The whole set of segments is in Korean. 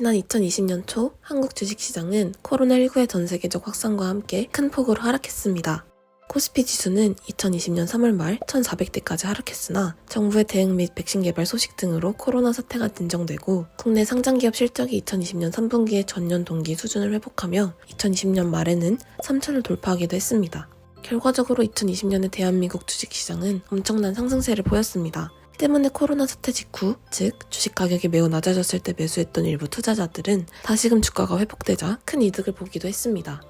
지난 2020년 초 한국 주식시장은 코로나19의 전 세계적 확산과 함께 큰 폭으로 하락했습니다. 코스피 지수는 2020년 3월 말 1,400대까지 하락했으나 정부의 대응 및 백신 개발 소식 등으로 코로나 사태가 진정되고 국내 상장 기업 실적이 2020년 3분기의 전년 동기 수준을 회복하며 2020년 말에는 3천을 돌파하기도 했습니다. 결과적으로 2020년의 대한민국 주식시장은 엄청난 상승세를 보였습니다. 때문에 코로나 사태 직후, 즉 주식 가격이 매우 낮아졌을 때 매수했던 일부 투자자들은 다시금 주가가 회복되자 큰 이득을 보기도 했습니다.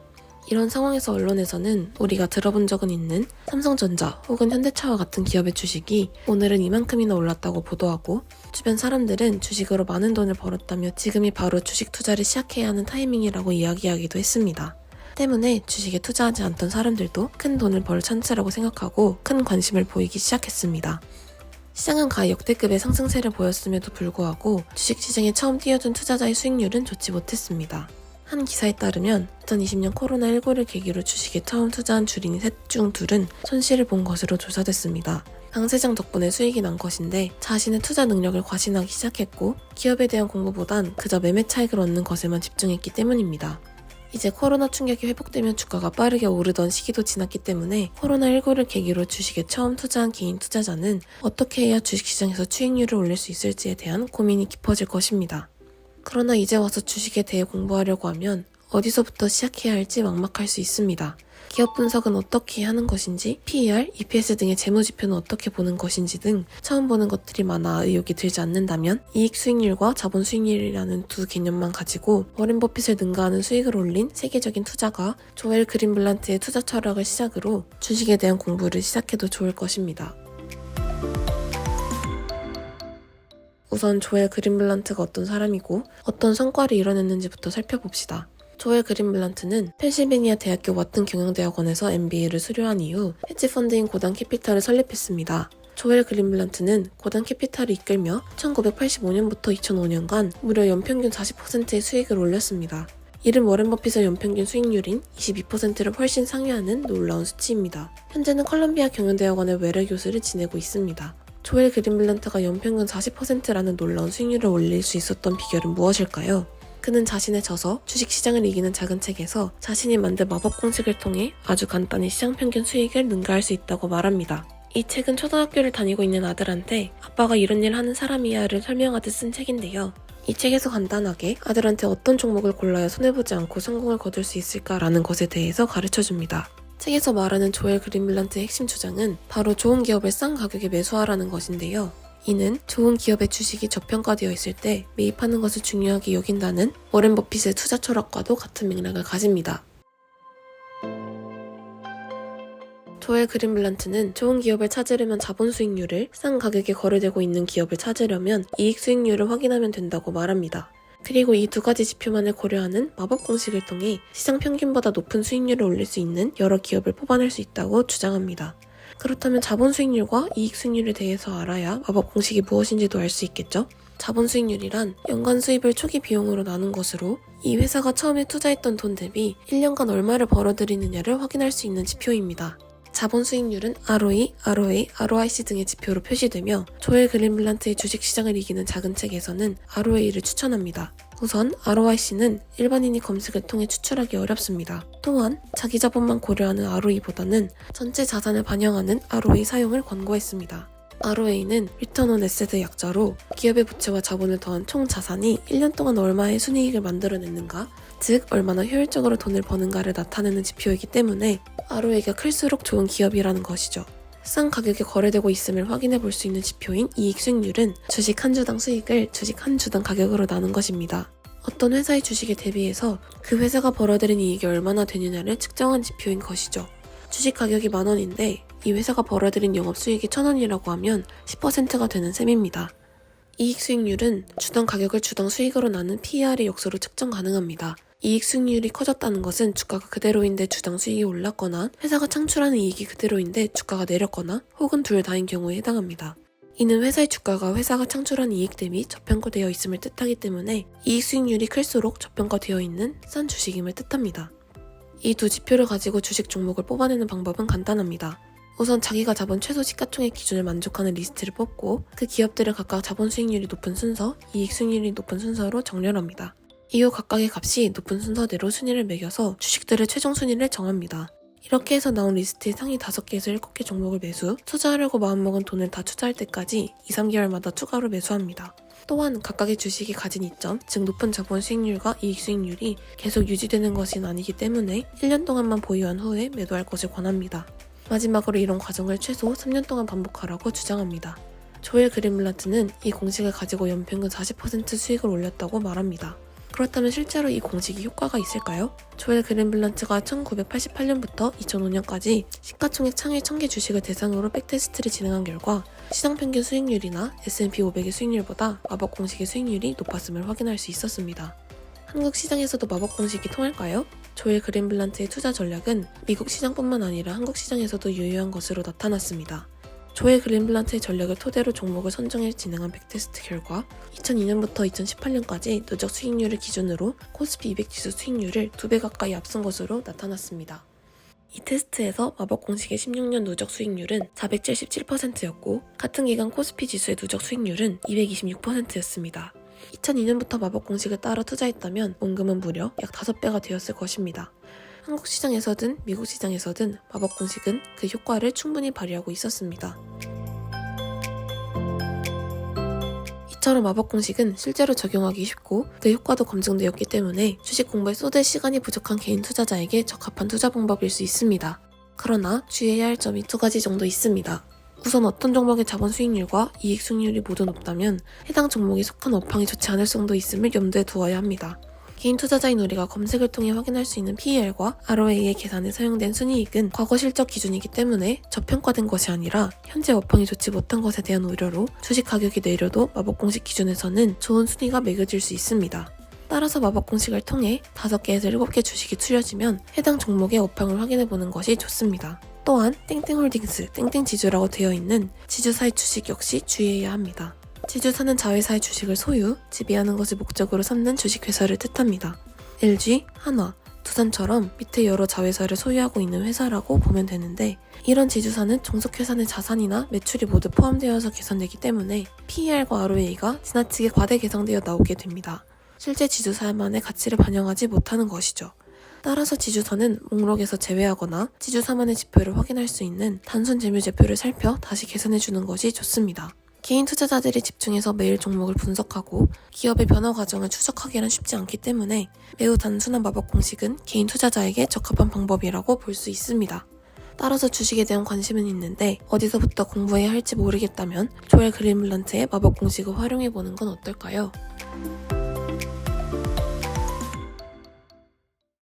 이런 상황에서 언론에서는 우리가 들어본 적은 있는 삼성전자 혹은 현대차와 같은 기업의 주식이 오늘은 이만큼이나 올랐다고 보도하고 주변 사람들은 주식으로 많은 돈을 벌었다며 지금이 바로 주식 투자를 시작해야 하는 타이밍이라고 이야기하기도 했습니다. 때문에 주식에 투자하지 않던 사람들도 큰 돈을 벌 찬스라고 생각하고 큰 관심을 보이기 시작했습니다. 시장은 가히 역대급의 상승세를 보였음에도 불구하고 주식시장에 처음 뛰어든 투자자의 수익률은 좋지 못했습니다. 한 기사에 따르면 2020년 코로나19를 계기로 주식에 처음 투자한 주린이 셋 중 둘은 손실을 본 것으로 조사됐습니다. 강세장 덕분에 수익이 난 것인데 자신의 투자 능력을 과신하기 시작했고 기업에 대한 공부보단 그저 매매 차익을 얻는 것에만 집중했기 때문입니다. 이제 코로나 충격이 회복되면 주가가 빠르게 오르던 시기도 지났기 때문에 코로나19를 계기로 주식에 처음 투자한 개인 투자자는 어떻게 해야 주식시장에서 수익률을 올릴 수 있을지에 대한 고민이 깊어질 것입니다. 그러나 이제 와서 주식에 대해 공부하려고 하면 어디서부터 시작해야 할지 막막할 수 있습니다. 기업 분석은 어떻게 하는 것인지, PER, EPS 등의 재무 지표는 어떻게 보는 것인지 등 처음 보는 것들이 많아 의욕이 들지 않는다면 이익 수익률과 자본 수익률이라는 두 개념만 가지고 워렌 버핏을 능가하는 수익을 올린 세계적인 투자가 조엘 그린블란트의 투자 철학을 시작으로 주식에 대한 공부를 시작해도 좋을 것입니다. 우선 조엘 그린블란트가 어떤 사람이고 어떤 성과를 이뤄냈는지부터 살펴봅시다. 조엘 그린블란트는 펜실베니아 대학교 와튼 경영대학원에서 MBA를 수료한 이후 헤지펀드인 고단 캐피탈을 설립했습니다. 조엘 그린블란트는 고단 캐피탈을 이끌며 1985년부터 2005년간 무려 연평균 40%의 수익을 올렸습니다. 이른 워렌 버핏의 연평균 수익률인 22%를 훨씬 상회하는 놀라운 수치입니다. 현재는 컬럼비아 경영대학원의 외래 교수를 지내고 있습니다. 조엘 그린블란트가 연평균 40%라는 놀라운 수익률을 올릴 수 있었던 비결은 무엇일까요? 그는 자신의 저서 주식시장을 이기는 작은 책에서 자신이 만든 마법 공식을 통해 아주 간단히 시장 평균 수익을 능가할 수 있다고 말합니다. 이 책은 초등학교를 다니고 있는 아들한테 아빠가 이런 일 하는 사람이야를 설명하듯 쓴 책인데요. 이 책에서 간단하게 아들한테 어떤 종목을 골라야 손해보지 않고 성공을 거둘 수 있을까라는 것에 대해서 가르쳐 줍니다. 책에서 말하는 조엘 그린블란트의 핵심 주장은 바로 좋은 기업을 싼 가격에 매수하라는 것인데요. 이는 좋은 기업의 주식이 저평가되어 있을 때 매입하는 것을 중요하게 여긴다는 워렌 버핏의 투자 철학과도 같은 맥락을 가집니다. 조엘 그린블란트는 좋은 기업을 찾으려면 자본 수익률을 싼 가격에 거래되고 있는 기업을 찾으려면 이익 수익률을 확인하면 된다고 말합니다. 그리고 이 두 가지 지표만을 고려하는 마법 공식을 통해 시장 평균보다 높은 수익률을 올릴 수 있는 여러 기업을 뽑아낼 수 있다고 주장합니다. 그렇다면 자본 수익률과 이익 수익률에 대해서 알아야 마법 공식이 무엇인지도 알 수 있겠죠? 자본 수익률이란 연간 수입을 초기 비용으로 나눈 것으로 이 회사가 처음에 투자했던 돈 대비 1년간 얼마를 벌어들이느냐를 확인할 수 있는 지표입니다. 자본 수익률은 ROE, ROA, ROIC 등의 지표로 표시되며 조엘 그린블란트의 주식시장을 이기는 작은 책에서는 ROA를 추천합니다. 우선 ROIC는 일반인이 검색을 통해 추출하기 어렵습니다. 또한 자기 자본만 고려하는 ROE보다는 전체 자산을 반영하는 ROE 사용을 권고했습니다. ROA는 Return on Asset 약자로 기업의 부채와 자본을 더한 총 자산이 1년 동안 얼마의 순이익을 만들어냈는가, 즉 얼마나 효율적으로 돈을 버는가를 나타내는 지표이기 때문에 ROA가 클수록 좋은 기업이라는 것이죠. 싼 가격에 거래되고 있음을 확인해 볼 수 있는 지표인 이익 수익률은 주식 한 주당 수익을 주식 한 주당 가격으로 나눈 것입니다. 어떤 회사의 주식에 대비해서 그 회사가 벌어들인 이익이 얼마나 되느냐를 측정한 지표인 것이죠. 주식 가격이 만 원인데 이 회사가 벌어들인 영업 수익이 천 원이라고 하면 10%가 되는 셈입니다. 이익 수익률은 주당 가격을 주당 수익으로 나눈 PER의 역수로 측정 가능합니다. 이익 수익률이 커졌다는 것은 주가가 그대로인데 주당 수익이 올랐거나 회사가 창출하는 이익이 그대로인데 주가가 내렸거나 혹은 둘 다인 경우에 해당합니다. 이는 회사의 주가가 회사가 창출한 이익 대비 저평가되어 있음을 뜻하기 때문에 이익 수익률이 클수록 저평가되어 있는 싼 주식임을 뜻합니다. 이 두 지표를 가지고 주식 종목을 뽑아내는 방법은 간단합니다. 우선 자기가 잡은 최소 시가총액 기준을 만족하는 리스트를 뽑고 그 기업들을 각각 자본 수익률이 높은 순서, 이익 수익률이 높은 순서로 정렬합니다. 이후 각각의 값이 높은 순서대로 순위를 매겨서 주식들의 최종 순위를 정합니다. 이렇게 해서 나온 리스트의 상위 5개에서 7개 종목을 매수, 투자하려고 마음먹은 돈을 다 투자할 때까지 2, 3개월마다 추가로 매수합니다. 또한 각각의 주식이 가진 이점, 즉 높은 자본 수익률과 이익 수익률이 계속 유지되는 것은 아니기 때문에 1년 동안만 보유한 후에 매도할 것을 권합니다. 마지막으로 이런 과정을 최소 3년 동안 반복하라고 주장합니다. 조엘 그린블란트는 이 공식을 가지고 연평균 40% 수익을 올렸다고 말합니다. 그렇다면 실제로 이 공식이 효과가 있을까요? 조엘 그린블란트가 1988년부터 2005년까지 시가총액 창의 1000개 주식을 대상으로 백테스트를 진행한 결과 시장 평균 수익률이나 S&P 500의 수익률보다 마법 공식의 수익률이 높았음을 확인할 수 있었습니다. 한국 시장에서도 마법 공식이 통할까요? 조엘 그린블란트의 투자 전략은 미국 시장뿐만 아니라 한국 시장에서도 유효한 것으로 나타났습니다. 조엘 그린블란트의 전략을 토대로 종목을 선정해 진행한 백테스트 결과 2002년부터 2018년까지 누적 수익률을 기준으로 코스피 200 지수 수익률을 2배 가까이 앞선 것으로 나타났습니다. 이 테스트에서 마법 공식의 16년 누적 수익률은 477%였고 같은 기간 코스피 지수의 누적 수익률은 226%였습니다. 2002년부터 마법 공식을 따라 투자했다면 원금은 무려 약 5배가 되었을 것입니다. 한국 시장에서든 미국 시장에서든 마법 공식은 그 효과를 충분히 발휘하고 있었습니다. 이처럼 마법 공식은 실제로 적용하기 쉽고 그 효과도 검증되었기 때문에 주식 공부에 쏟을 시간이 부족한 개인 투자자에게 적합한 투자 방법일 수 있습니다. 그러나 주의해야 할 점이 두 가지 정도 있습니다. 우선 어떤 종목의 자본 수익률과 이익 수익률이 모두 높다면 해당 종목이 속한 업황이 좋지 않을 정도 있음을 염두에 두어야 합니다. 개인 투자자인 우리가 검색을 통해 확인할 수 있는 PER과 ROA의 계산에 사용된 순이익은 과거 실적 기준이기 때문에 저평가된 것이 아니라 현재 업황이 좋지 못한 것에 대한 우려로 주식 가격이 내려도 마법 공식 기준에서는 좋은 순위가 매겨질 수 있습니다. 따라서 마법 공식을 통해 5개에서 7개 주식이 추려지면 해당 종목의 업황을 확인해 보는 것이 좋습니다. 또한 땡땡홀딩스, 땡땡지주라고 되어 있는 지주사의 주식 역시 주의해야 합니다. 지주사는 자회사의 주식을 소유, 지배하는 것을 목적으로 삼는 주식회사를 뜻합니다. LG, 한화, 두산처럼 밑에 여러 자회사를 소유하고 있는 회사라고 보면 되는데 이런 지주사는 종속회사 내 자산이나 매출이 모두 포함되어서 계산되기 때문에 PER과 ROA가 지나치게 과대 계산되어 나오게 됩니다. 실제 지주사만의 가치를 반영하지 못하는 것이죠. 따라서 지주사는 목록에서 제외하거나 지주사만의 지표를 확인할 수 있는 단순 재무제표를 살펴 다시 계산해 주는 것이 좋습니다. 개인 투자자들이 집중해서 매일 종목을 분석하고 기업의 변화 과정을 추적하기는 쉽지 않기 때문에 매우 단순한 마법 공식은 개인 투자자에게 적합한 방법이라고 볼 수 있습니다. 따라서 주식에 대한 관심은 있는데 어디서부터 공부해야 할지 모르겠다면 조엘 그린블란트의 마법 공식을 활용해 보는 건 어떨까요?